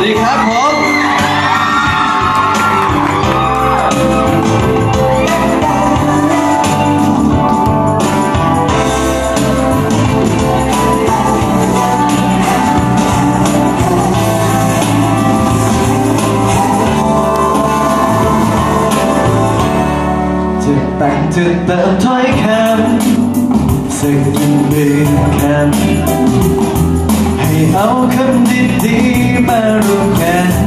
วัสดีครับผมจะแต่งจะเติมถ้อยคำสักกี่หมื่นคำให้เอาคำดีๆ ม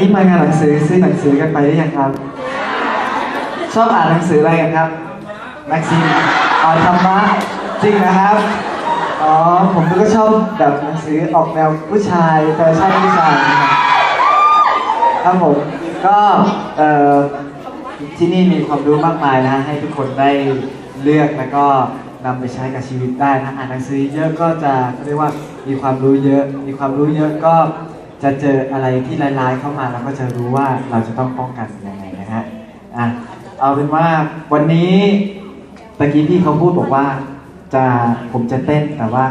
นี้มางานหนังสือซื้อหนังสือกันไปหรือยังครับ ชอบอ่านหนังสืออะไรกันครับแม็กซิมอ่านธรรมะจริงนะครับอ๋อผมก็ชอบแบบหนังสือออกแนวผู้ชายแฟชั่นผู้ชายนะครับผมก็เอ่อที่นี่มีความรู้มากมายนะให้ทุกคนได้เลือกแล้วก็นำไปใช้กับชีวิตได้นะอ่านหนังสือเยอะก็จะเรียกว่ามีความรู้เยอะ มีความรู้เยอะก็ จะเจออะไรที่ร้ายๆเข้ามาเราก็จะรู้ว่าเราจะต้องป้องกันยังไงนะฮะอะเอาเป็นว่าวันนี้ตะกี้พี่เขาพูดบอกว่าจะผมจะเต้นแต่ว่า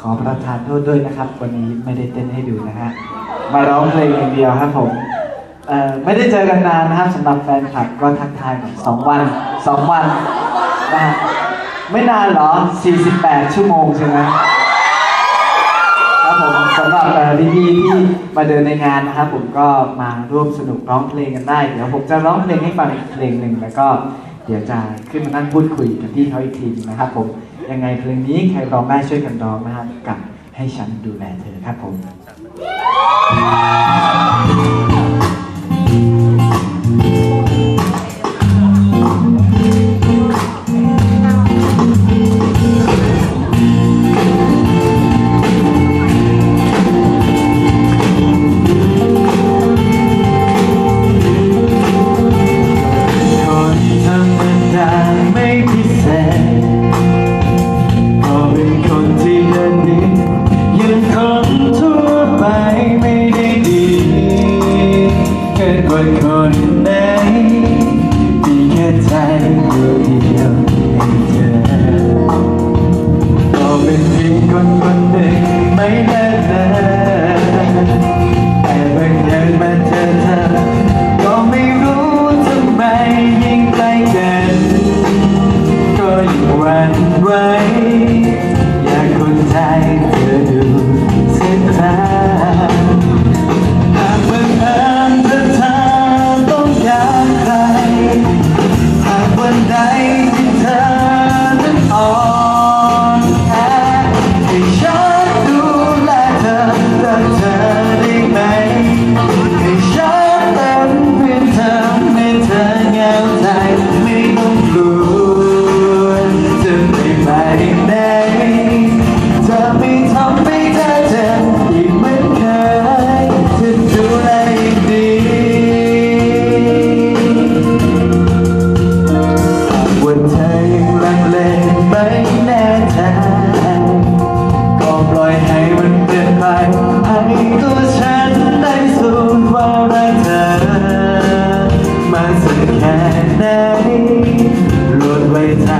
ขอประทานโทษด้วยนะครับ วันนี้ไม่ได้เต้นให้ดูนะฮะมาร้องเพลงอย่างเดียวครับผมเอ่อไม่ได้เจอกันนานนะครับสำหรับแฟนคลับก็ทักทายแบบสองวันสองวันนะฮะไม่นานเหรอ 48 ชั่วโมงใช่ไหม พี่ๆที่มาเดินในงานนะครับผมก็มาร่วมสนุกร้องเพลงกันได้ เดี๋ยวผมจะร้องเพลงให้ฟังอีกเพลงหนึ่งแล้วก็เดี๋ยวจะขึ้นมานั่งพูดคุยกับพี่เขาอีกทีนะครับ ผมยังไงเพลงนี้ใครร้องได้ช่วยกันร้องนะครับกับให้ฉันดูแลเธอครับผม วันวันหนึ่งไม่ได้ ไหนหลุดไว้ใจ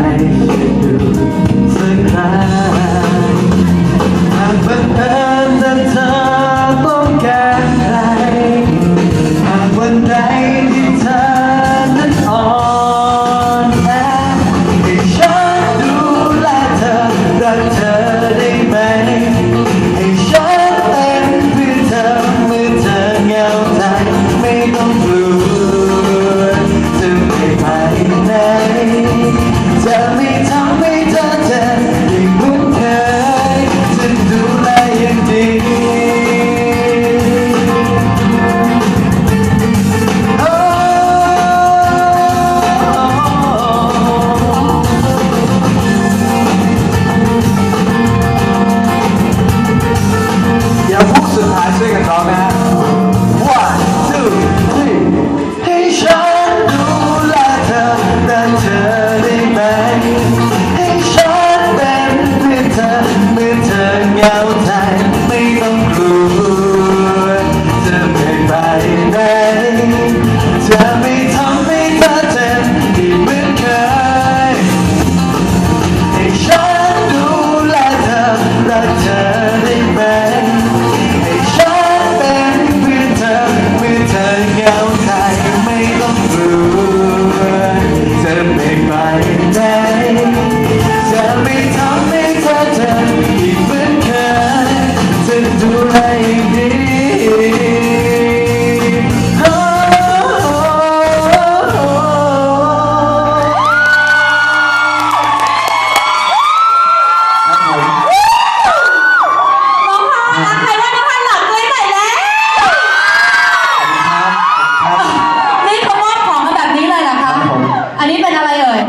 เอ่ย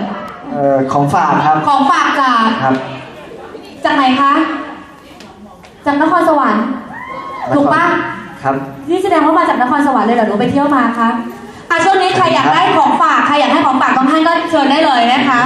เอ่อของฝากครับ ของฝากจาก ครับ จากไหนคะ จากนครสวรรค์ถูกปะครับ นี่แสดงว่ามาจากนครสวรรค์เลยเหรอหนูไปเที่ยวมาคะอะช่วงนี้ใครอยากได้ของฝาก ใครอยากให้ของฝากบองท่านก็เชิญได้เลยนะคะ